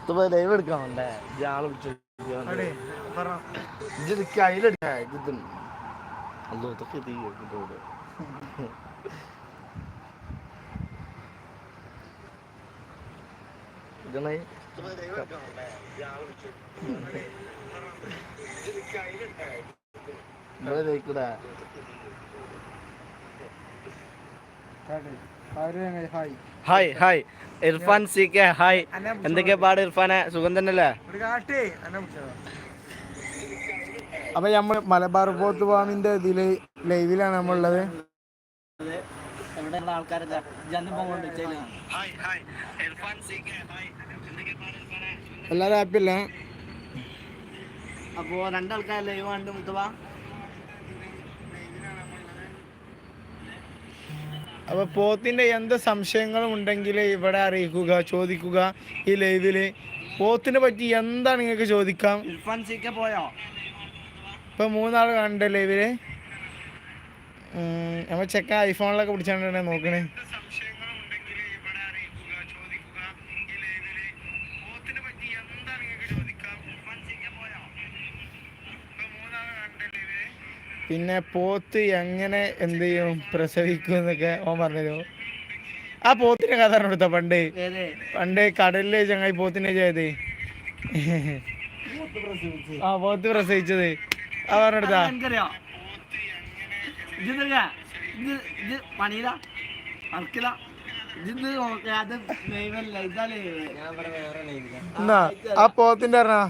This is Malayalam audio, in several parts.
ഇതിപ്പോ ലൈവ് എടുക്കാമല്ലേ ഇയാളെ വിളിച്ചു അടേ പറ. ഇത് കയ്യിലെടുക്കാ ഇത് അല്ലോ ഇതൊക്കെ ഇത് കേൾക്കിട്ടോട് ഇതാണ് ഇവിടെ ജയിക്കൂടാ hi hi. Irfan C K hi. എന്തൊക്കെ എന്തൊക്കെയാ പാട് ഇർഫാനെ? സുഖം തന്നെയല്ലേ? അപ്പൊ നമ്മൾ മലബാർ പോത്ത് ഫാമിന്റെ ഇതിൽ ലൈവിലാണ് നമ്മളുള്ളത്. എല്ലാരും ആപ്പില്ല അപ്പോ രണ്ടാൾക്കാർ ലൈവ് കണ്ടു മുത്തവാ അപ്പൊ പോത്തിന്റെ എന്ത് സംശയങ്ങളും ഉണ്ടെങ്കിൽ ഇവിടെ അറിയിക്കുക ചോദിക്കുക ഈ ലൈവിൽ പോത്തിനെ പറ്റി എന്താണ് നിങ്ങൾക്ക് ചോദിക്കാം? പോയോ? ഇപ്പൊ മൂന്നാൾ കാണണ്ട ലൈവിൽ നമ്മ ചെക്ക ഐഫോണിലൊക്കെ പിടിച്ചാണ് നോക്കണേ. പിന്നെ പോത്ത് എങ്ങനെ എന്ത് ചെയ്യും? പ്രസവിക്കും എന്നൊക്കെ ഓൻ പറഞ്ഞു ആ പോത്തിന്റെ കഥ കൊടുത്ത പണ്ട്? പണ്ട് കടലിൽ ചങ്ങായി പോത്തിനെ ചെയ്ത് ആ പോത്ത് പ്രസവിച്ചത്. ആ പറഞ്ഞെടുത്താ ആ പോത്തിന്റെ ഇതെടുക്ക. ഇത് ഇത് പണിയില അറക്കില ഇത് നോക്കുക അത് ലൈവല്ല ഇതാ ലൈവ് എന്നാ ആ പോത്തിന്റെ പറഞ്ഞാ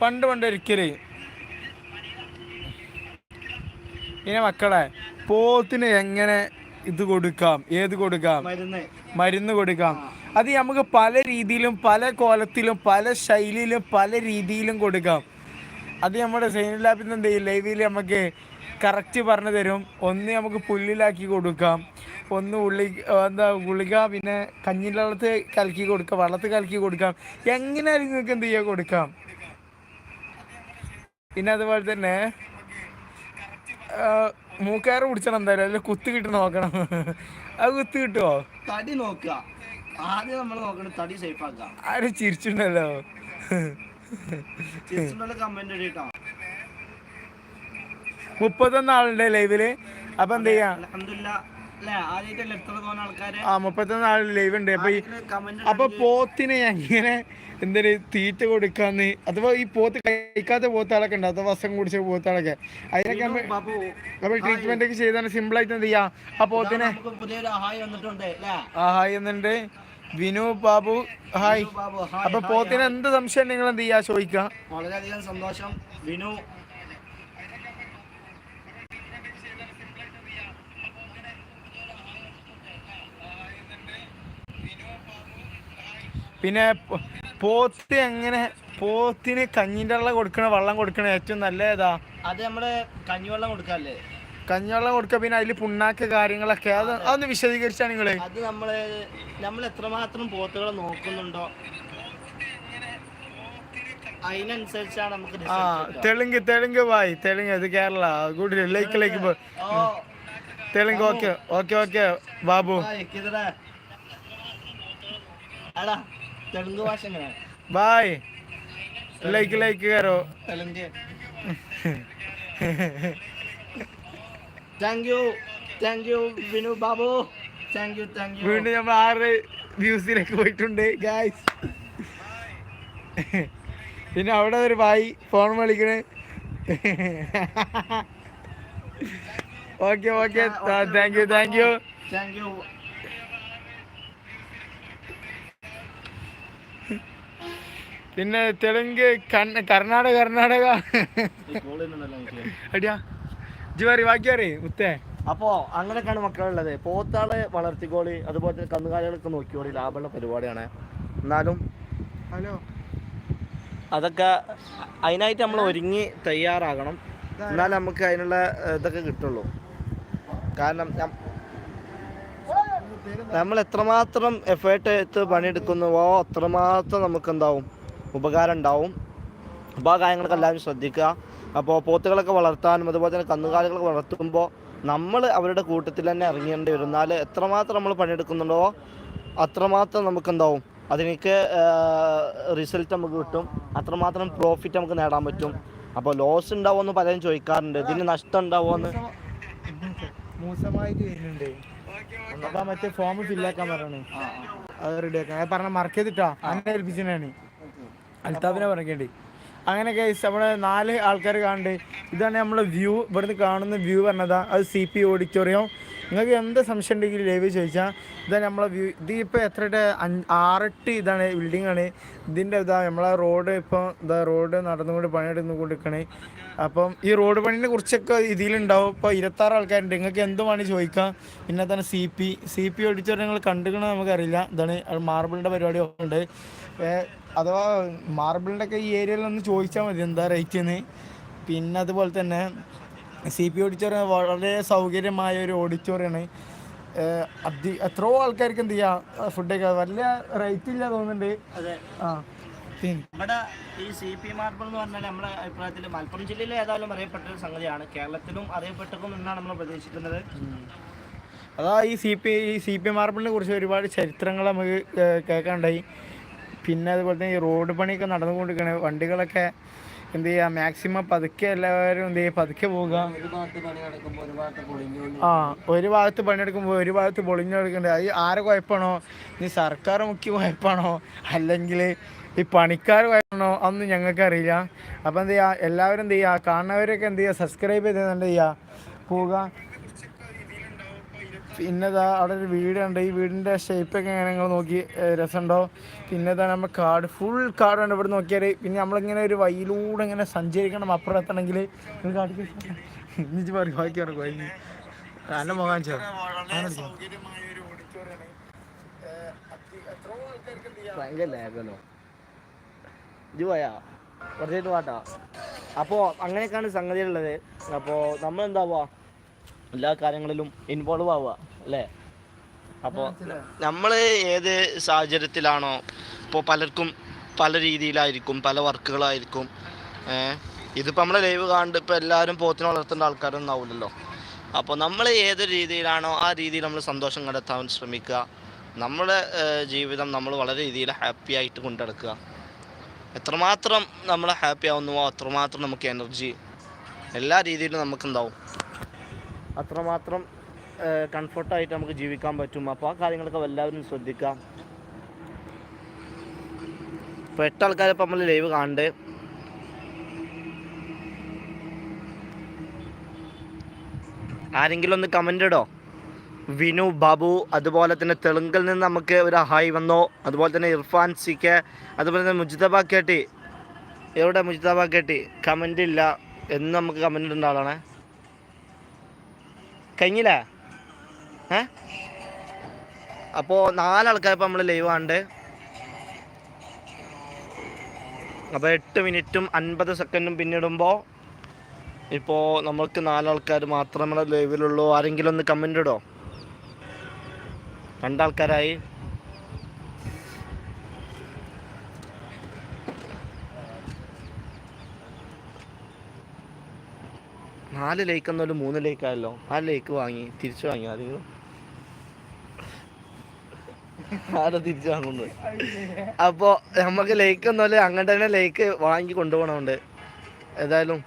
പണ്ട് പണ്ട് ഒരിക്കലേ. ഇനി മക്കളെ പോത്തിന് എങ്ങനെ ഇത് കൊടുക്കാം? ഏത് കൊടുക്കാം? മരുന്ന്. കൊടുക്കാം. അത് നമുക്ക് പല രീതിയിലും പല കോലത്തിലും പല ശൈലിയിലും പല രീതിയിലും കൊടുക്കാം. അത് നമ്മുടെ സൈനിക ലാബിൽ നിന്ന് എന്ത് ചെയ്യും? ലൈവിൽ നമുക്ക് കറക്റ്റ് പറഞ്ഞു തരും. ഒന്ന് നമുക്ക് പുല്ലിലാക്കി കൊടുക്കാം. ഒന്ന് ഉള്ളി എന്താ ഗുളിക പിന്നെ കഞ്ഞിന്റെ വെള്ളത്ത് കലക്കി കൊടുക്കാം. വെള്ളത്ത് കലക്കി കൊടുക്കാം. എങ്ങനെ നിങ്ങൾക്ക് എന്ത് ചെയ്യാൻ കൊടുക്കാം? പിന്നെ അതുപോലെ തന്നെ മൂക്കാറ് പിടിച്ചണം എന്തായാലും. അതിൽ കുത്ത് കിട്ടി നോക്കണം. ആ കുത്ത് കിട്ടുമോ തടി നോക്കുക. ആദ്യം നമ്മൾ നോക്കണം തടി സേഫ് ആക്കുക ആരും ചിരിച്ചിട്ടുണ്ടല്ലോ. കമന്റ് മുപ്പത്തൊന്ന് ആളുണ്ട് ലൈവിൽ അപ്പൊ എന്ത് ചെയ്യാ? ആ മുപ്പത്തൊന്ന് ആൾ ലൈവ് ഉണ്ട്. അപ്പൊ ഈ അപ്പൊ പോത്തിന് എങ്ങനെ എന്തൊരു തീറ്റ കൊടുക്കാന്ന്? അഥവാ ഈ പോത്ത് കഴിക്കാത്ത പോത്താളൊക്കെ ഉണ്ട്? അഥവാ വസം കുടിച്ച പോത്താളൊക്കെ? അതിനൊക്കെ നമ്മൾ ട്രീറ്റ്മെന്റ് ഒക്കെ ചെയ്താണ്. സിമ്പിൾ ആയിട്ട് എന്ത് ചെയ്യാ ആ പോത്തിനെ ആ ഹായ് എന്നുണ്ട് വിനു ബാബു ഹായ്. അപ്പൊ പോത്തിന് എന്ത് സംശയം നിങ്ങൾ എന്ത് ചെയ്യാ ചോദിക്കാം. വളരെയധികം സന്തോഷം. വിനു പിന്നെ പോത്ത് എങ്ങനെ പോത്തിന് കഞ്ഞിന്റെ വെള്ളം കൊടുക്കണ വെള്ളം കൊടുക്കണ ഏറ്റവും നല്ല ഏതാ അത് നമ്മൾ കഞ്ഞിവെള്ളം കൊടുക്കാല്ലേ കഞ്ഞിവെള്ളം കൊടുക്കുക പിന്നെ അതിൽ പുണ്ണാക്ക കാര്യങ്ങളൊക്കെ അത് അതൊന്ന് വിശദീകരിച്ചാ നിങ്ങൾ? അത് നമ്മൾ നമ്മൾ എത്രമാത്രം പോത്തുകളെ നോക്കുന്നുണ്ടോ? അതിനനുസരിച്ചാണ് നമുക്ക് ആ. തെലുങ്ക് തെലുങ്ക് വായി തെലുങ്ക് ഇത് Kerala good like like Telugu okay okay okay Babu. എടാ തെലുങ്ക് ഭാഷ എങ്ങനെയാണ്? Bye. Like like കരോ. Telugu. Thank you thank you Vinu Babu. Thank you thank you വീണ്ടും നമ്മൾ ആറ് വ്യൂസിലേക്ക് പോയിട്ടുണ്ട് ഗായ്സ് പിന്നെ അവിടെ ഒരു ബായി ഫോൺ വിളിക്കണേ. Okay okay thank you thank you thank you പിന്നെ തെലുങ്ക് കർണാടക കർണാടക. അടിയാ. ജുവാരി ബാക്കിയാറി മുത്തേ. അപ്പോ അങ്ങനെയൊക്കെയാണ് മക്കളുള്ളത്. പോത്താളെ വളർത്തിക്കോളി അതുപോലെ തന്നെ കന്നുകാലികളൊക്കെ നോക്കിക്കോളി ലാഭമുള്ള പരിപാടിയാണ്. എന്നാലും ഹലോ. അതൊക്കെ അതിനായിട്ട് നമ്മൾ ഒരുങ്ങി തയ്യാറാകണം. എന്നാൽ നമുക്ക് അതിനുള്ള ഇതൊക്കെ കിട്ടുള്ളൂ. കാരണം നമ്മൾ എത്രമാത്രം എഫേർട്ട് എടുത്ത് പണിയെടുക്കുന്നുവോ അത്രമാത്രം നമുക്ക് എന്താവും ഉപകാരം ഉണ്ടാവും അപ്പോൾ ആ കാര്യങ്ങളൊക്കെ എല്ലാവരും ശ്രദ്ധിക്കുക. അപ്പോൾ പോത്തുകളൊക്കെ വളർത്താനും അതുപോലെ തന്നെ കന്നുകാലികളൊക്കെ വളർത്തുമ്പോൾ നമ്മൾ അവരുടെ കൂട്ടത്തിൽ തന്നെ ഇറങ്ങേണ്ടി വരും എന്നാൽ എത്രമാത്രം നമ്മൾ പണിയെടുക്കുന്നുണ്ടോ അത്രമാത്രം നമുക്ക് എന്താവും അതിനൊക്കെ റിസൾട്ട് നമുക്ക് കിട്ടും. അത്രമാത്രം പ്രോഫിറ്റ് നമുക്ക് നേടാൻ പറ്റും. അപ്പോൾ ലോസ് ഉണ്ടാവുമെന്ന് പലരും ചോദിക്കാറുണ്ട്. ഇതിന് നഷ്ടം ഉണ്ടാവുമെന്ന്. വരുന്നുണ്ട്. അപ്പൊ മറ്റേ ഫോം ഫില്ലാക്കാൻ പറയണേ അത് റെഡി ആക്കാൻ. പറഞ്ഞ മറക്കേതിട്ടാ അങ്ങനെ ഏൽപ്പിച്ചാണ് അൽത്താഫിനെ പറഞ്ഞേണ്ടി അങ്ങനെ കേസ് നമ്മുടെ നാല് ആൾക്കാർ കാണണ്ട് ഇതാണ് നമ്മളെ വ്യൂ ഇവിടുന്ന് കാണുന്ന വ്യൂ പറഞ്ഞതാ. അത് സി പി ഓഡിറ്റോറിയം നിങ്ങൾക്ക് എന്ത് സംശയം ഉണ്ടെങ്കിൽ ലൈവ് ചോദിച്ചാൽ ഇതാണ് നമ്മളെ വ്യൂ ഇത് ഇപ്പോൾ എത്രയുടെ? ആറെട്ട് ഇതാണ് ബിൽഡിംഗ് ആണ്. ഇതിന്റെ ഇതാ നമ്മളെ റോഡ് ഇപ്പോൾ ഇതാ റോഡ് നടന്നുകൊണ്ട് പണിയെടുത്ത് കൊണ്ടിരിക്കണേ. അപ്പം ഈ റോഡ് പണിനെ കുറിച്ചൊക്കെ ഇതിലുണ്ടാവും. ഇപ്പോൾ ഇരുപത്താറ് ആൾക്കാരുണ്ട്. നിങ്ങൾക്ക് എന്ത് വേണമെങ്കിൽ ചോദിക്കാം. പിന്നെ തന്നെ C P C P auditorium നിങ്ങൾ കണ്ടുകണോ നമുക്കറിയില്ല. ഇതാണ് മാർബിളിന്റെ പരിപാടി ഉണ്ട്. അഥവാ മാർബിളിന്റെ ഒക്കെ ഈ ഏരിയയിൽ ഒന്ന് ചോദിച്ചാൽ മതി എന്താ റേറ്റ് എന്ന് പിന്നെ അതുപോലെ തന്നെ സി പി ഓഡിറ്റോറിയം വളരെ സൗകര്യമായ ഒരു ഓഡിറ്റോറിയമാണ് അതി എത്രയോ ആൾക്കാർക്ക് എന്ത് ചെയ്യാം ഫുഡൊക്കെ വലിയ റേറ്റ് ഇല്ല തോന്നുന്നുണ്ട്. അതെ. ആ നമ്മുടെ ഈ സി പി മാർബിൾ എന്ന് പറഞ്ഞാൽ നമ്മുടെ അഭിപ്രായത്തിൽ മലപ്പുറം ജില്ലയിൽ ഏതായാലും അറിയപ്പെട്ട ഒരു സംഗതിയാണ്. കേരളത്തിലും അറിയപ്പെട്ടതും എന്നാണ് നമ്മൾ പ്രതീക്ഷിക്കുന്നത്. അതാ ഈ സി പി ഈ സി പി മാർബിളിനെ കുറിച്ച് ഒരുപാട് ചരിത്രങ്ങൾ നമുക്ക് കേൾക്കാനുണ്ടായി. പിന്നെ അതുപോലെ തന്നെ ഈ റോഡ് പണിയൊക്കെ നടന്നുകൊണ്ടിരിക്കുകയാണ് വണ്ടികളൊക്കെ എന്ത് ചെയ്യുക മാക്സിമം പതുക്കെ എല്ലാവരും എന്ത് ചെയ്യുക പതുക്കെ പോവുക. ആ ഒരു ഭാഗത്ത് പണിയെടുക്കുമ്പോൾ ഒരു ഭാഗത്ത് പൊളിഞ്ഞെടുക്കണ്ടേ അത് ആരെ കുഴപ്പമാണോ ഇനി സർക്കാർ മുഖ്യ കുഴപ്പമാണോ അല്ലെങ്കിൽ ഈ പണിക്കാർ കുഴപ്പമാണോ അതൊന്നും ഞങ്ങൾക്കറിയില്ല അപ്പം എന്ത് ചെയ്യുക എല്ലാവരും എന്ത് ചെയ്യുക കാണുന്നവരൊക്കെ എന്ത് ചെയ്യുക സബ്സ്ക്രൈബ് ചെയ്ത് എന്ത് ചെയ്യുക പോവുക. പിന്നെ ഇതാ അവിടെ ഒരു വീടുണ്ട്. ഈ വീടിന്റെ ഷേപ്പൊക്കെ എങ്ങനെ നിങ്ങൾ നോക്കി രസമുണ്ടോ? പിന്നെതാ നമ്മൾ കാട് ഫുൾ കാടുണ്ട് ഇവിടെ നോക്കിയാൽ പിന്നെ നമ്മളിങ്ങനെ ഒരു വഴിയിലൂടെ ഇങ്ങനെ സഞ്ചരിക്കണം അപ്പുറം എത്തണമെങ്കിൽ അപ്പോ കാട്ടിക്ക്. എന്നിട്ട് പറയും ബാക്കി പറഞ്ഞു കഴിഞ്ഞു നല്ല മുഖം ചോ ഭയങ്കര ലാഗല്ലോ ഇത് പോയാ? കുറച്ചായിട്ട് പാട്ടാ അപ്പോൾ അങ്ങനെയൊക്കെയാണ് സംഗതിയുള്ളത് അപ്പോൾ നമ്മൾ എന്താവുക എല്ലാ കാര്യങ്ങളിലും ഇൻവോൾവ് ആവുക അല്ലേ? അപ്പോൾ നമ്മൾ ഏത് സാഹചര്യത്തിലാണോ ഇപ്പോൾ പലർക്കും പല രീതിയിലായിരിക്കും പല വർക്കുകളായിരിക്കും ഇതിപ്പോൾ നമ്മളെ ലൈവ് കാണുന്നുണ്ട് ഇപ്പോൾ എല്ലാവരും പോത്തിനെ വളർത്തേണ്ട ആൾക്കാരൊന്നും ആവില്ലല്ലോ അപ്പോൾ നമ്മൾ ഏത് രീതിയിലാണോ ആ രീതിയിൽ നമ്മൾ സന്തോഷം കണ്ടെത്താൻ ശ്രമിക്കുക. നമ്മുടെ ജീവിതം നമ്മൾ വളരെ രീതിയിൽ ഹാപ്പി ആയിട്ട് കൊണ്ടെടുക്കുക എത്രമാത്രം നമ്മൾ ഹാപ്പി ആവുന്നുവോ അത്രമാത്രം നമുക്ക് എനർജി എല്ലാ രീതിയിലും നമുക്ക് എന്താവും അത്രമാത്രം കംഫർട്ടായിട്ട് നമുക്ക് ജീവിക്കാൻ പറ്റും. അപ്പോൾ ആ കാര്യങ്ങളൊക്കെ എല്ലാവരും ശ്രദ്ധിക്കാം ഇപ്പോൾ എട്ട് ആൾക്കാരെ ഇപ്പം നമ്മൾ ലൈവ് കാണണ്ട്. ആരെങ്കിലും ഒന്ന് കമന്റ് ഇടോ? വിനു ബാബു അതുപോലെ തന്നെ തെലുങ്കിൽ നിന്ന് നമുക്ക് ഒരു ഹായ് വന്നോ. അതുപോലെ തന്നെ ഇർഫാൻ സി കെ അതുപോലെ തന്നെ മുജിതബ കേട്ടി. എവിടെ മുജിതബ കേട്ടി? കമന്റ് ഇല്ല. എന്ന് നമുക്ക് കമന്റ് ഇടേണ്ട ആളാണ്. കഴിഞ്ഞില്ലേ? ഏ? അപ്പോൾ നാലാൾക്കാർ ഇപ്പോൾ നമ്മൾ ലൈവ് ആണ്ട് അപ്പോൾ എട്ട് മിനിറ്റും അൻപത് സെക്കൻഡും പിന്നിടുമ്പോൾ ഇപ്പോൾ നമ്മൾക്ക് നാലാൾക്കാർ മാത്രമേ ലൈവിലുള്ളൂ ആരെങ്കിലും ഒന്ന് കമന്റ് ഇടോ. രണ്ടാൾക്കാരായി. നാല് ലേക്ക് എന്നൊരു മൂന്ന് ലേക്ക് ആയല്ലോ നാല് ലേക്ക് വാങ്ങി തിരിച്ചു വാങ്ങി ആരെങ്കിലും? ആരോ തിരിച്ചു വാങ്ങുന്നത്? അപ്പോൾ നമുക്ക് ലേക്ക് ഒന്നുമല്ല അങ്ങനെ തന്നെ ലേക്ക് വാങ്ങി കൊണ്ടുപോകണമുണ്ട് ഏതായാലും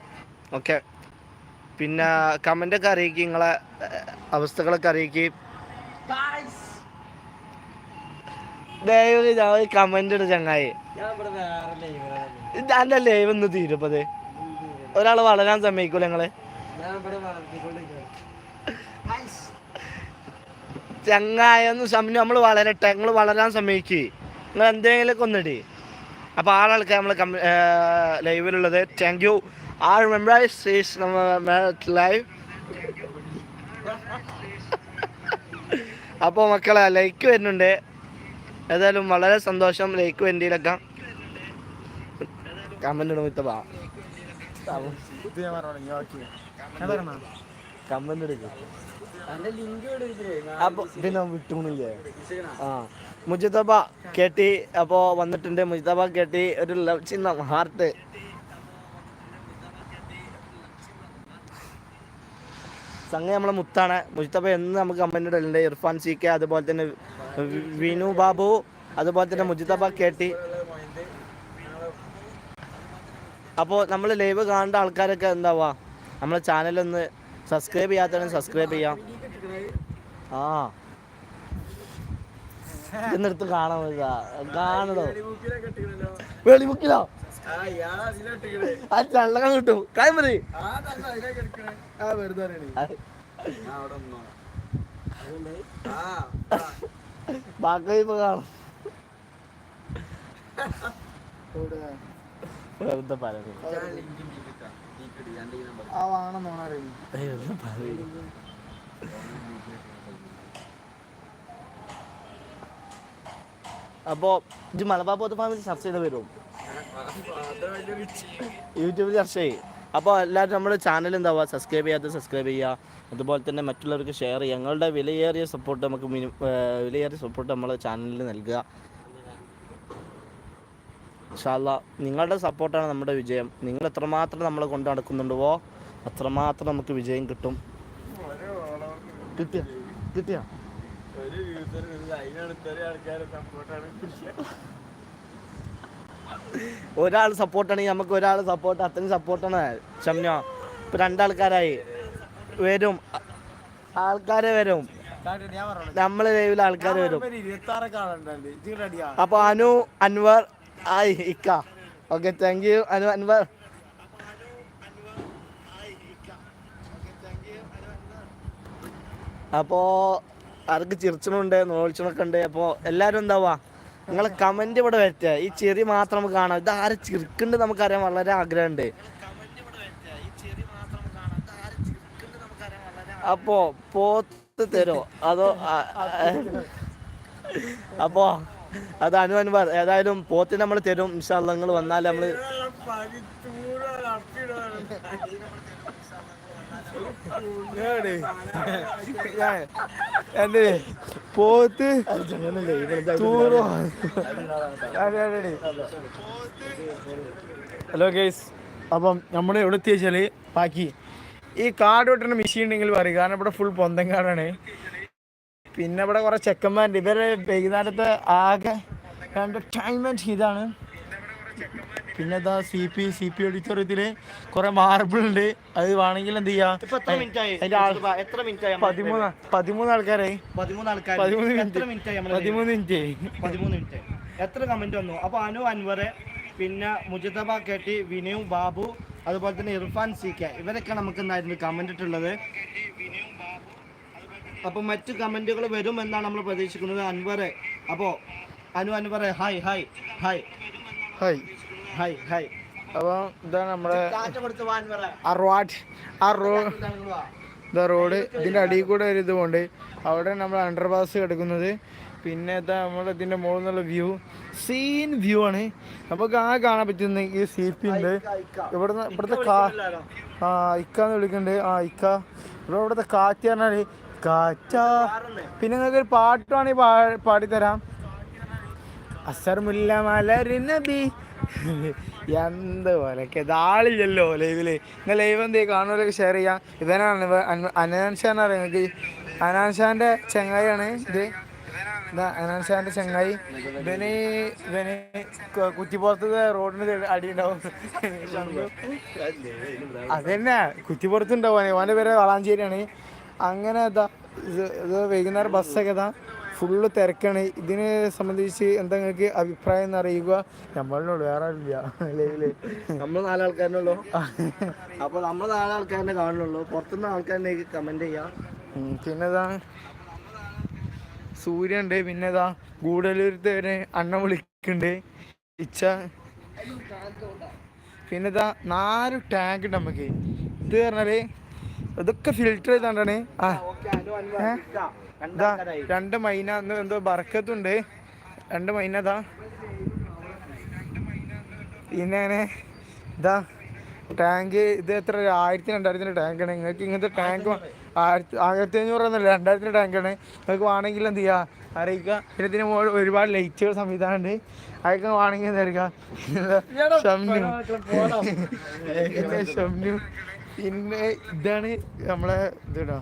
ഓക്കെ പിന്നെ കമന്റൊക്കെ അറിയിക്കും നിങ്ങളെ അവസ്ഥകളൊക്കെ അറിയിക്കും. ദയവ് ഞാൻ കമന്റ് ഇട ചങ്ങായി. എന്റെ ലൈവ് ഒന്ന് തീരുപ്പത് ഒരാൾ വളരാൻ സമ്മതിക്കൂല നിങ്ങൾ? ചങ്ങായി ഒന്ന് സമയം നമ്മൾ വളരട്ടെ. നിങ്ങൾ വളരാൻ സമയക്ക് നിങ്ങൾ എന്തെങ്കിലുമൊക്കെ ഒന്നിടി. അപ്പോൾ ആളാൾക്ക് നമ്മൾ ലൈവിലുള്ളത്. താങ്ക് യു ആ മെമ്പേഴ്സ് ലൈവ് അപ്പോൾ മക്കളെ ലൈക്ക് വരുന്നുണ്ട്. ഏതായാലും വളരെ സന്തോഷം. ലൈക്ക് വേണ്ടിയിലൊക്കെ. കമന്റ് ഇടും കമന്റ് എടുക്കും അപ്പൊ പിന്നെ വിട്ടുണില്ലേ? ആ. മുജിതബ കേട്ടി അപ്പോ വന്നിട്ടുണ്ട്. മുജിതബ കേട്ടി ഒരു ലവ് ചിഹ്നം ഹാർട്ട് സംഗതി നമ്മളെ മുത്താണ്. മുജിത്തബ എന്ന് നമുക്ക് കമ്പനി ഇടലുണ്ട് ഇർഫാൻ സി കെ അതുപോലെ തന്നെ വിനു ബാബു അതുപോലെ തന്നെ മുജിതബ കെ ടി അപ്പോൾ നമ്മൾ ലൈവ് കാണേണ്ട ആൾക്കാരൊക്കെ എന്താവാ? നമ്മളെ ചാനലൊന്ന് സബ്സ്ക്രൈബ് ചെയ്യാത്തവരും സബ്സ്ക്രൈബ് ചെയ്യാം. ആ. എന്നിടത്ത് കാണാൻ കാണണോ? വെളിമുക്കിലോ? ചള്ളകം കിട്ടും. കാര്യം മതി ബാക്കി ഇപ്പൊ കാണും. വെറുതെ പറയുന്നു അപ്പോ ഇത് മലബാർ പോത്ത് ഫാമിലി ചർച്ച ചെയ്ത് വരും. യൂട്യൂബിൽ ചർച്ച ചെയ്യും. അപ്പോൾ എല്ലാവരും നമ്മുടെ ചാനൽ എന്താവുക സബ്സ്ക്രൈബ് ചെയ്യാത്ത സബ്സ്ക്രൈബ് ചെയ്യുക. അതുപോലെ തന്നെ മറ്റുള്ളവർക്ക് ഷെയർ ചെയ്യുക. ഞങ്ങളുടെ വിലയേറിയ സപ്പോർട്ട് നമുക്ക് വിലയേറിയ സപ്പോർട്ട് നമ്മുടെ ചാനലിൽ നൽകുക. ഇൻഷാല്ല നിങ്ങളുടെ സപ്പോർട്ടാണ് നമ്മുടെ വിജയം. നിങ്ങൾ എത്രമാത്രം നമ്മളെ കൊണ്ട് നടക്കുന്നുണ്ടോ അത്രമാത്രം നമുക്ക് വിജയം കിട്ടും. കിട്ടിയ? കിട്ടിയ? ഒരാൾ സപ്പോർട്ടാണെങ്കിൽ നമുക്ക് ഒരാൾ സപ്പോർട്ട് അത്രയും സപ്പോർട്ടാണ് ഷംന ഇപ്പൊ രണ്ടാൾക്കാരായി. വരും. ആൾക്കാരെ വരും. നമ്മളെ ലൈവിൽ ആൾക്കാർ വരും. അപ്പൊ അനു അൻവർ ആയി ഇക്ക okay thank you Anu Anwar അപ്പോ ആർക്ക് ചിരിച്ചണുണ്ട് നോളിച്ചണൊക്കെ ഉണ്ട് അപ്പോ എല്ലാരും എന്താവാ? നിങ്ങളെ കമന്റ് ഇവിടെ വരട്ടെ ഈ ചെറി മാത്രം കാണാം. ഇത് ആരെ ചിരിക്കുന്നുണ്ട് നമുക്കറിയാൻ വളരെ ആഗ്രഹമുണ്ട്. അപ്പോ പോത്ത് തരോ അതോ അപ്പോ അത് അനു പറ ഏതായാലും പോത്തിന് നമ്മൾ തരും ഇൻഷാല്ല നിങ്ങൾ വന്നാൽ നമ്മൾ എന്റെ പോത്ത് തൂറോ. ഹലോ ഗേസ് അപ്പം നമ്മൾ എവിടെ എത്തി വെച്ചാൽ ബാക്കി. ഈ കാട് വെട്ടുന്ന മെഷീൻ ഉണ്ടെങ്കിൽ പറയും കാരണം ഇവിടെ ഫുൾ പൊന്തം കാടാണ്. പിന്നെ ഇവിടെ കുറെ ചെക്കന്മാരുണ്ട്. ഇവരെ വൈകുന്നേരത്തെ ആകെ എന്റർടൈൻമെന്റ് ഇതാണ്. പിന്നെ ഇതാ സി പി സി പി ഓഡിറ്റോറിയത്തിൽ കുറെ മാർബിൾ ഉണ്ട്. അത് വേണമെങ്കിൽ എന്ത് ചെയ്യാ? പതിമൂന്ന് പതിമൂന്ന് ആൾക്കാരായി പതിമൂന്ന് ആൾക്കാർ പതിമൂന്ന് എത്ര മിനിറ്റ് പതിമൂന്ന് പതിമൂന്ന് മിനിറ്റ് എത്ര കമന്റ് വന്നു? അപ്പൊ അനു അൻവർ പിന്നെ മുജിതബ കെട്ടി വിനയും ബാബു അതുപോലെ തന്നെ ഇർഫാൻ സി കെ. ഇവരൊക്കെ നമുക്ക് എന്തായിരുന്നു കമന്റ് ഇട്ടുള്ളത്. അപ്പൊ മറ്റു കമന്റുകൾ വരും എന്നാണ് നമ്മൾ പ്രതീക്ഷിക്കുന്നത്. അൻവറെ. അപ്പോ Anu അൻവറെ hi hi hi hi hi hi അപ്പൊ ഇതാണ് നമ്മുടെ ആ റോഡ് ഇതാ റോഡ്. ഇതിന്റെ അടിയിൽ കൂടെ ഒരു ഇത് പോണ്ട് അവിടെ നമ്മൾ അണ്ടർപാസ് കിടക്കുന്നത്. പിന്നെ ഇതാ നമ്മൾ ഇതിന്റെ മുകളിൽ നിന്നുള്ള വ്യൂ സീൻ വ്യൂ ആണ്. നമുക്ക് ആ കാണാൻ പറ്റുന്ന ഈ സി പി ഉണ്ട്. ഇവിടെ. ഇവിടുന്ന് ഇവിടുത്തെ കാ ആ ഇക്കാന്ന് വിളിക്കുന്നുണ്ട്. ആ ഇക്ക. ഇവിടെ ഇവിടുത്തെ കാറ്റ് പറഞ്ഞാൽ കാറ്റാ. കാറുണ്ട്. പിന്നെ നിങ്ങൾക്ക് ഒരു പാട്ടുവാണെങ്കിൽ പാ പാടിത്തരാം. അസർമുല്ല മലരി നബി. എന്ത് പോലെ ഇതാളില്ലല്ലോ ലൈവിൽ. നിങ്ങൾ ലൈവ് എന്തേ കാണുമല്ലോ ഷെയർ ചെയ്യാം. ഇവനാണ് അനാൻഷാൻ അന- അനാൻ ഷാൻ അറിയാം നിങ്ങൾക്ക് അനാൻ ചെങ്ങായിയാണ് ഇത്. അനാൻഷാന്റെ അനാൻ ചെങ്ങായി. ഇവന് ഇവന് കുറ്റിപ്പുറത്ത് റോഡിന് അടിയുണ്ടാവും. അതന്നെ. കുറ്റിപ്പുറത്തുണ്ടാവും. ഓന്റെ പേര് വളാഞ്ചേരിയാണ്. അങ്ങനെ ഇതാ ഇത് വൈകുന്നേരം ബസ്സൊക്കെ ഇതാ ഫുള്ള് തിരക്കാണ്. ഇതിനെ സംബന്ധിച്ച് എന്താ നിങ്ങൾക്ക് അഭിപ്രായം എന്ന് അറിയുക? നമ്മളിനോട് വേറെ ആരില്ല നമ്മൾ നാലാൾക്കാരനുള്ളൂ അപ്പൊ നമ്മൾ നാലാൾക്കാരനെ കാണുന്നുള്ളൂ പുറത്തുനിന്ന് ആൾക്കാരനെ കമന്റ് ചെയ്യാം. പിന്നെതാ സൂര്യ ഉണ്ട്. പിന്നെതാ ഗൂഡല്ലൂരത്തെ വരെ അണ്ണ വിളിക്കുന്നുണ്ട്. ഇച്ച. പിന്നെതാ നാല് ടാങ്ക് ഉണ്ട് നമുക്ക് ഇത് പറഞ്ഞാൽ ഇതൊക്കെ ഫിൽറ്റർ ചെയ്താണ്ടാണ്. ആ? ഇതാ രണ്ട് മൈന എന്തോ ബർക്കത്തുണ്ട്. രണ്ട് മൈന ഇതാ പിന്നെ ഇതാ ടാങ്ക് ഇത് എത്ര ആയിരത്തി രണ്ടായിരത്തിന്റെ ആണ്. നിങ്ങൾക്ക് ഇങ്ങനത്തെ ടാങ്ക് ആയിരത്തി ആയിരത്തി അഞ്ഞൂറ് എന്നല്ല ടാങ്ക് ടാങ്കാണ് നിങ്ങൾക്ക് വേണമെങ്കിൽ എന്ത് ചെയ്യുക അറിയിക്കുക. പിന്നെ ഇതിന് മുകളിൽ ഒരുപാട് ലൈറ്റുകൾ സംവിധാനം ഉണ്ട് അതൊക്കെ വേണമെങ്കിൽ എന്താ ഷംനു ഷംനു പിന്നെ ഇതാണ് നമ്മളെ ഇതാ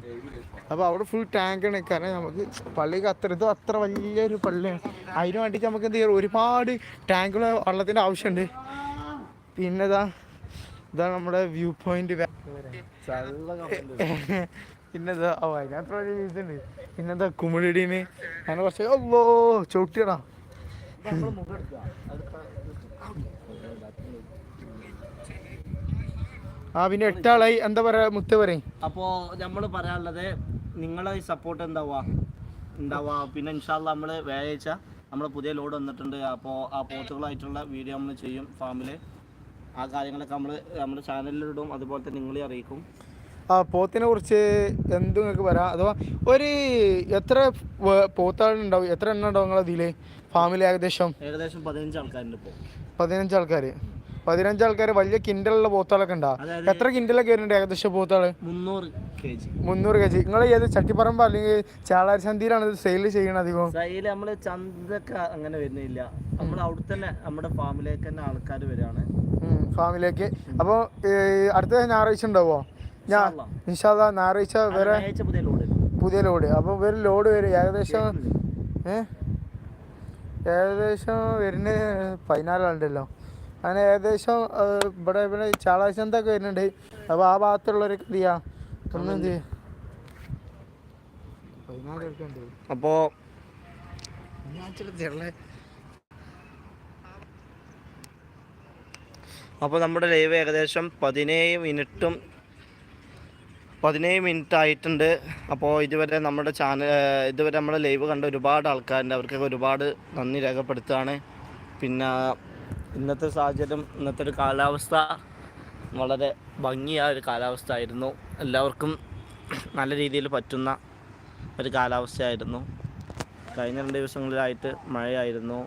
അപ്പോൾ അവിടെ ഫുൾ ടാങ്കാണ് കാരണം നമുക്ക് പള്ളി അത്ര ഇതും അത്ര വലിയൊരു പള്ളിയാണ്. അതിന് വേണ്ടിയിട്ട് നമുക്ക് എന്ത് ചെയ്യാം ഒരുപാട് ടാങ്കുകൾ വെള്ളത്തിന്റെ ആവശ്യമുണ്ട്. പിന്നെ ഇതാ ഇതാണ് നമ്മുടെ വ്യൂ പോയിന്റ് പിന്നെന്താ ഓ അതിനകത്ത് ഇതുണ്ട്. പിന്നെന്താ കുമിളിടീന്. അങ്ങനെ കുറച്ച് ഓ ചവിട്ടിയടാ. ആ പിന്നെ എട്ടാളായി. എന്താ പറയാ മുത്ത പറയും. അപ്പോ നമ്മൾ പറയാനുള്ളത് നിങ്ങളെ സപ്പോർട്ട് എന്താവാ? ഉണ്ടാവുക പിന്നെ ഇൻഷാല്ല നമ്മൾ വ്യാഴാഴ്ച നമ്മൾ പുതിയ ലോഡ് വന്നിട്ടുണ്ട്. അപ്പോൾ ആ പോത്തുകളായിട്ടുള്ള വീഡിയോ നമ്മൾ ചെയ്യും ഫാമിൽ ആ കാര്യങ്ങളൊക്കെ നമ്മൾ നമ്മുടെ ചാനലിലിടും അതുപോലെ തന്നെ നിങ്ങളെ അറിയിക്കും. ആ പോത്തിനെ കുറിച്ച് എന്ത് നിങ്ങൾക്ക് പറയാം. അഥവാ ഒരു എത്ര പോത്താണ് പോത്താളുണ്ടാവും? എത്ര എണ്ണം ഉണ്ടാവും നിങ്ങളതിൽ ഫാമിൽ ഫാമിലി ഏകദേശം? ഏകദേശം പതിനഞ്ച് ആൾക്കാരുണ്ട് ഇപ്പോൾ പതിനഞ്ച് ആൾക്കാർ പതിനഞ്ച് ആൾക്കാർ വലിയ കിൻഡലുള്ള പോത്താളൊക്കെ ഉണ്ടാ എത്ര കിൻഡലൊക്കെ വരുന്നുണ്ട് ഏകദേശം പോത്താൾ മുന്നൂറ് കെ ജി മുന്നൂറ് കെ ജി നിങ്ങൾ ഏത് ചട്ടിപ്പറമ്പ് അല്ലെങ്കിൽ ചാളാരി ചന്തയിലാണ് ഇത് സെയിൽ ചെയ്യണത് അധികം സെയിൽ നമ്മൾ ചന്തക്ക് അങ്ങനെ വരുന്നില്ല. നമ്മൾ അവിടെ തന്നെ നമ്മുടെ ഫാമിലേക്ക് തന്നെ ആൾക്കാർ വരികയാണ് ഫാമിലേക്ക്. അപ്പോൾ അടുത്ത ഞായറാഴ്ച ഉണ്ടാവോ? ഞാൻ. ഇൻഷാല്ല ഞായറാഴ്ച വരെ പുതിയ ലോഡ് അപ്പൊ ലോഡ് അപ്പോൾ ഒരു ലോഡ് വരും. ഏകദേശം ഏകദേശം വരുന്ന പതിനാലാളുണ്ടല്ലോ. അങ്ങനെ ഏകദേശം ഇവിടെ ഇവിടെ ചാളാശന്തൊക്കെ വരുന്നുണ്ട്? അപ്പോൾ ആ ഭാഗത്തുള്ളവരൊക്കെ എന്ത് ചെയ്യാം? ഒന്ന് എന്ത് അപ്പോൾ ഞാൻ ചില ചെള്ള അപ്പോൾ നമ്മുടെ ലൈവ് ഏകദേശം പതിനേഴ് മിനിറ്റും പതിനേഴ് മിനിറ്റ് ആയിട്ടുണ്ട് അപ്പോൾ ഇതുവരെ നമ്മുടെ ചാനൽ ഇതുവരെ നമ്മുടെ ലൈവ് കണ്ട ഒരുപാട് ആൾക്കാരുണ്ട്. അവർക്കൊക്കെ ഒരുപാട് നന്ദി രേഖപ്പെടുത്തുകയാണ്. പിന്നെ ഇന്നത്തെ സാഹചര്യം ഇന്നത്തെ ഒരു കാലാവസ്ഥ വളരെ ഭംഗിയായ ഒരു കാലാവസ്ഥ ആയിരുന്നു എല്ലാവർക്കും നല്ല രീതിയിൽ പറ്റുന്ന ഒരു കാലാവസ്ഥയായിരുന്നു. കഴിഞ്ഞ രണ്ട് ദിവസങ്ങളിലായിട്ട് മഴയായിരുന്നു.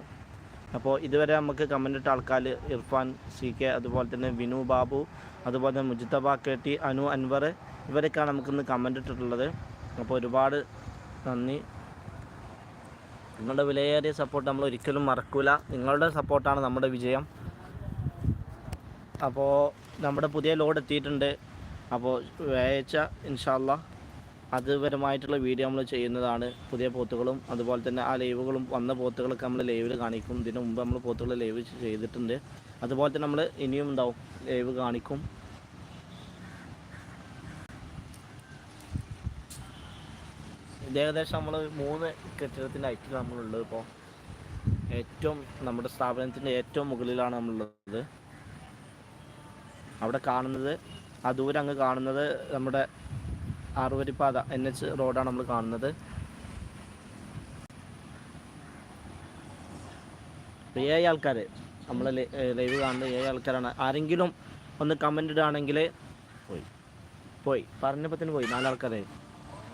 അപ്പോൾ ഇതുവരെ നമുക്ക് കമന്റ് ഇട്ട ആൾക്കാർ ഇർഫാൻ സി കെ അതുപോലെ തന്നെ വിനു ബാബു അതുപോലെ തന്നെ മുജിത്തബ കെ ടി അനു അൻവർ ഇവരൊക്കെയാണ് നമുക്കിന്ന് കമന്റ് അപ്പോൾ ഒരുപാട് നന്ദി. നിങ്ങളുടെ വിലയേറിയ സപ്പോർട്ട് നമ്മൾ ഒരിക്കലും മറക്കില്ല നിങ്ങളുടെ സപ്പോർട്ടാണ് നമ്മുടെ വിജയം. അപ്പോൾ നമ്മുടെ പുതിയ ലോഡ് എത്തിയിട്ടുണ്ട്. അപ്പോൾ വ്യാഴാഴ്ച ഇൻഷാല്ല അതുപരമായിട്ടുള്ള വീഡിയോ നമ്മൾ ചെയ്യുന്നതാണ്. പുതിയ പോത്തുകളും അതുപോലെ തന്നെ ആ ലൈവുകളും വന്ന പോത്തുകളൊക്കെ നമ്മൾ ലൈവിൽ കാണിക്കും. ഇതിനു മുമ്പ് നമ്മൾ പോത്തുകൾ ലൈവ് ചെയ്തിട്ടുണ്ട്. അതുപോലെ തന്നെ നമ്മൾ ഇനിയും ഉണ്ടാവും ലൈവ് കാണിക്കും. ഇത് ഏകദേശം നമ്മൾ മൂന്ന് കെട്ടിടത്തിന്റെ ഐറ്റിൽ നമ്മളുള്ളത് ഇപ്പോൾ ഏറ്റവും നമ്മുടെ സ്ഥാപനത്തിന്റെ ഏറ്റവും മുകളിലാണ് നമ്മളുള്ളത്. അവിടെ കാണുന്നത് ആ ദൂരം അങ്ങ് കാണുന്നത് നമ്മുടെ ആറുവരിപ്പാത എൻ എച്ച് റോഡാണ് നമ്മൾ കാണുന്നത്. ഏഴ് ആൾക്കാർ നമ്മൾ ലൈവ് കാണുന്ന ഏഴ് ആൾക്കാരാണ്. ആരെങ്കിലും ഒന്ന് കമന്റ് ഇടുകയാണെങ്കിൽ പോയി. പോയി. പറഞ്ഞപ്പോൾ തന്നെ പോയി. നാലാൾക്കാരെ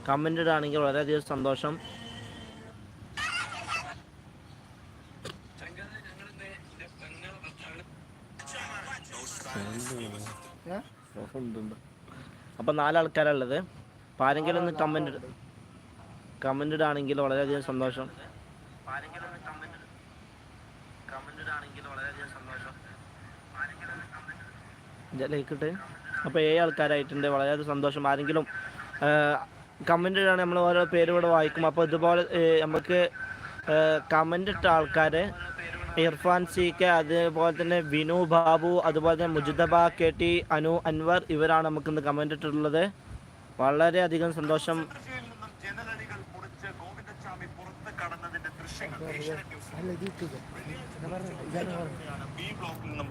കമന്റ് ഇടുകയാണെങ്കിൽ വളരെയധികം സന്തോഷം. അപ്പം നാലാൾക്കാരുള്ളത്. അപ്പം ആരെങ്കിലും ഒന്ന് കമന്റ് കമന്റ് ഇടുകയാണെങ്കിൽ വളരെയധികം സന്തോഷം. ലൈക്ക് ഇട്ട്. അപ്പോൾ ഏഴ് ആൾക്കാരായിട്ടുണ്ട്. വളരെയധികം സന്തോഷം. ആരെങ്കിലും കമന്റ് ഇടുകയാണെങ്കിൽ നമ്മൾ ഓരോ പേര് ഇവിടെ വായിക്കും. അപ്പോൾ ഇതുപോലെ നമുക്ക് കമന്റ് ഇട്ട ആൾക്കാർ ഇർഫാൻ സി കെ അതേപോലെ തന്നെ വിനു ബാബു അതുപോലെ തന്നെ മുജിദബ കെ ടി അനു അൻവർ ഇവരാണ് നമുക്ക് ഇന്ന് കമന്റ് ഇട്ടിട്ടുള്ളത്. വളരെയധികം സന്തോഷം.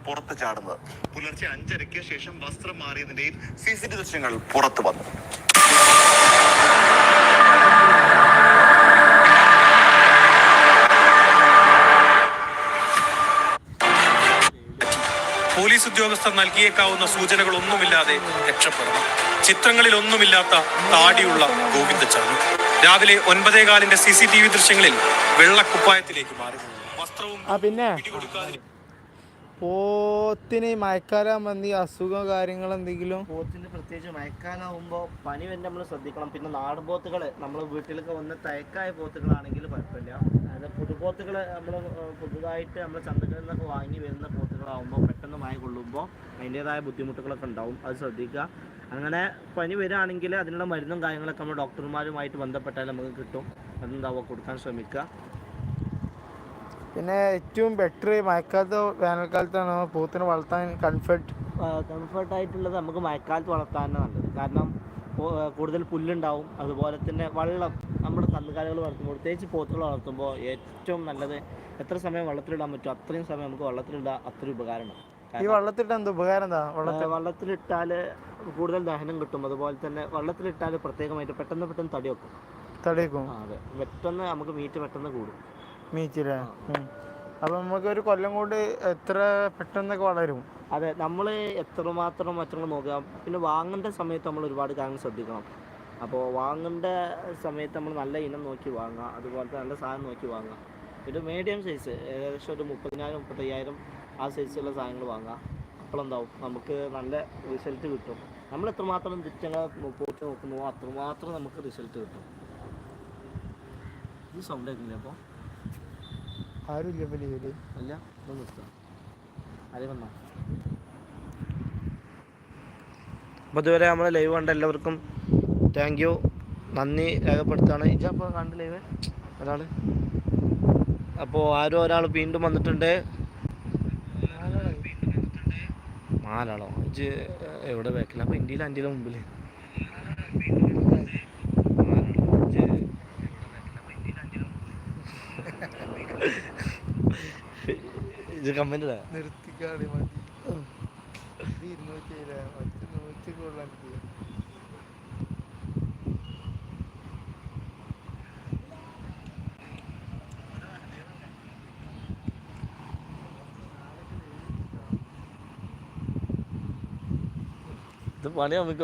പുറത്ത് ചാടുന്നത് പുലർച്ചെ അഞ്ചരയ്ക്ക് ശേഷം വസ്ത്രം മാറിയതിന്റെയും സി സി ടി ദൃശ്യങ്ങൾ പുറത്തു വന്നു. പോലീസ് ഉദ്യോഗസ്ഥർ നൽകിയേക്കാവുന്ന സൂചനകളൊന്നുമില്ലാതെ രക്ഷപ്പെടണം. ചിത്രങ്ങളിലൊന്നുമില്ലാത്ത താടിയുള്ള ഗോവിന്ദച്ചാമി രാവിലെ ഒൻപതേകാലിന്റെ സി സി ടി വി ദൃശ്യങ്ങളിൽ വെള്ളക്കുപ്പായത്തിലേക്ക് മാറി വസ്ത്രവും പിന്നെ? പോത്തിന് മഴക്കാലം മന്തി അസുഖം കാര്യങ്ങൾ എന്തെങ്കിലും പോത്തിന് പ്രത്യേകിച്ച് മഴക്കാലാവുമ്പോൾ പനി വരെ നമ്മൾ ശ്രദ്ധിക്കണം. പിന്നെ നാടൻ പോത്തുകൾ നമ്മൾ വീട്ടിലൊക്കെ വന്ന് തയക്കായ പോത്തുകളാണെങ്കിൽ കുഴപ്പമില്ല. അതായത് പുതുപോത്തുകൾ നമ്മൾ പുതുതായിട്ട് നമ്മൾ ചന്തകളിൽ നിന്നൊക്കെ വാങ്ങി വരുന്ന പോത്തുകളാകുമ്പോൾ പെട്ടെന്ന് മായ കൊള്ളുമ്പോൾ അതിന്റേതായ ബുദ്ധിമുട്ടുകളൊക്കെ ഉണ്ടാവും. അത് ശ്രദ്ധിക്കുക. അങ്ങനെ പനി വരികയാണെങ്കിൽ അതിനുള്ള മരുന്നും കാര്യങ്ങളൊക്കെ നമ്മൾ ഡോക്ടർമാരുമായിട്ട് ബന്ധപ്പെട്ടാൽ നമുക്ക് കിട്ടും. അതെന്താവുക കൊടുക്കാൻ ശ്രമിക്കുക. പിന്നെ ഏറ്റവും ബെറ്റർ മഴക്കാലത്തോ വേനൽക്കാലത്താണ് പോത്തിനെ വളർത്താൻ കംഫർട്ട് കംഫർട്ടായിട്ടുള്ളത് നമുക്ക് മഴക്കാലത്ത് വളർത്താനാണ് നല്ലത്. കാരണം കൂടുതൽ പുല്ലുണ്ടാവും. അതുപോലെ തന്നെ വള്ളം നമ്മൾ കന്നുകാലികൾ വളർത്തുമ്പോൾ പ്രത്യേകിച്ച് പോത്തുകൾ വളർത്തുമ്പോൾ ഏറ്റവും നല്ലത് എത്ര സമയം വെള്ളത്തിലിടാൻ പറ്റും? അത്രയും സമയം നമുക്ക് വെള്ളത്തിലിടാൻ അത്രയും ഉപകാരമാണ്. ഈ വെള്ളത്തിട്ട് എന്താ ഉപകാരം എന്താ? വെള്ളത്തിൽ വെള്ളത്തിലിട്ടാൽ കൂടുതൽ ദഹനം കിട്ടും. അതുപോലെ തന്നെ വെള്ളത്തിലിട്ടാൽ പ്രത്യേകമായിട്ട് പെട്ടെന്ന് പെട്ടെന്ന് തടി വെക്കും തടി വെക്കും അതെ. പെട്ടെന്ന് നമുക്ക് മീറ്റ് പെട്ടെന്ന് കൂടും. മീറ്റ് അപ്പൊ നമുക്ക് ഒരു കൊല്ലം കൊണ്ട് എത്ര പെട്ടെന്നൊക്കെ വളരും? അതെ നമ്മൾ എത്രമാത്രം മറ്റുള്ള നോക്കുക പിന്നെ വാങ്ങേണ്ട സമയത്ത് നമ്മൾ ഒരുപാട് കാര്യങ്ങൾ ശ്രദ്ധിക്കണം. അപ്പോൾ വാങ്ങേണ്ട സമയത്ത് നമ്മൾ നല്ല ഇനം നോക്കി വാങ്ങുക അതുപോലത്തെ നല്ല സാധനം നോക്കി വാങ്ങുക ഒരു മീഡിയം സൈസ് ഏകദേശം ഒരു മുപ്പതിനായിരം മുപ്പത്തയ്യായിരം ആ സൈസുള്ള സാധനങ്ങൾ വാങ്ങുക അപ്പോഴെന്താവും നമുക്ക് നല്ല റിസൾട്ട് കിട്ടും. നമ്മൾ എത്രമാത്രം തിറ്റങ്ങൾ പോയിട്ട് നോക്കുന്നുവോ അത്രമാത്രം നമുക്ക് റിസൾട്ട് കിട്ടും. ഇത് സൗണ്ട് കേൾക്കുന്നില്ല അപ്പോൾ ആരും ഇല്ല അല്ല ഒന്ന് നിർത്താം ആരെയും വന്നോ? അപ്പോൾ ഇതുവരെ നമ്മൾ ലൈവ് കണ്ട എല്ലാവർക്കും താങ്ക് യു നന്ദി രേഖപ്പെടുത്താണ് ഇജാപ്പോൾ കണ്ട് ലൈവ് ഒരാൾ അപ്പോൾ ആരോ ഒരാൾ വീണ്ടും വന്നിട്ടുണ്ട്. നാലാളോ? ഇജ് എവിടെ ബാക്കില്ല അപ്പോൾ ഇന്ത്യയിൽ അഞ്ചിലെ മുമ്പിൽ ഇത് കമന്റ് ഇടാ. നിർത്തിക്കാടി മതി. ഇരുന്നൂറ്റി മറ്റു നൂറ്റി കൊള്ളാൻ ഇത് പണി നമുക്ക്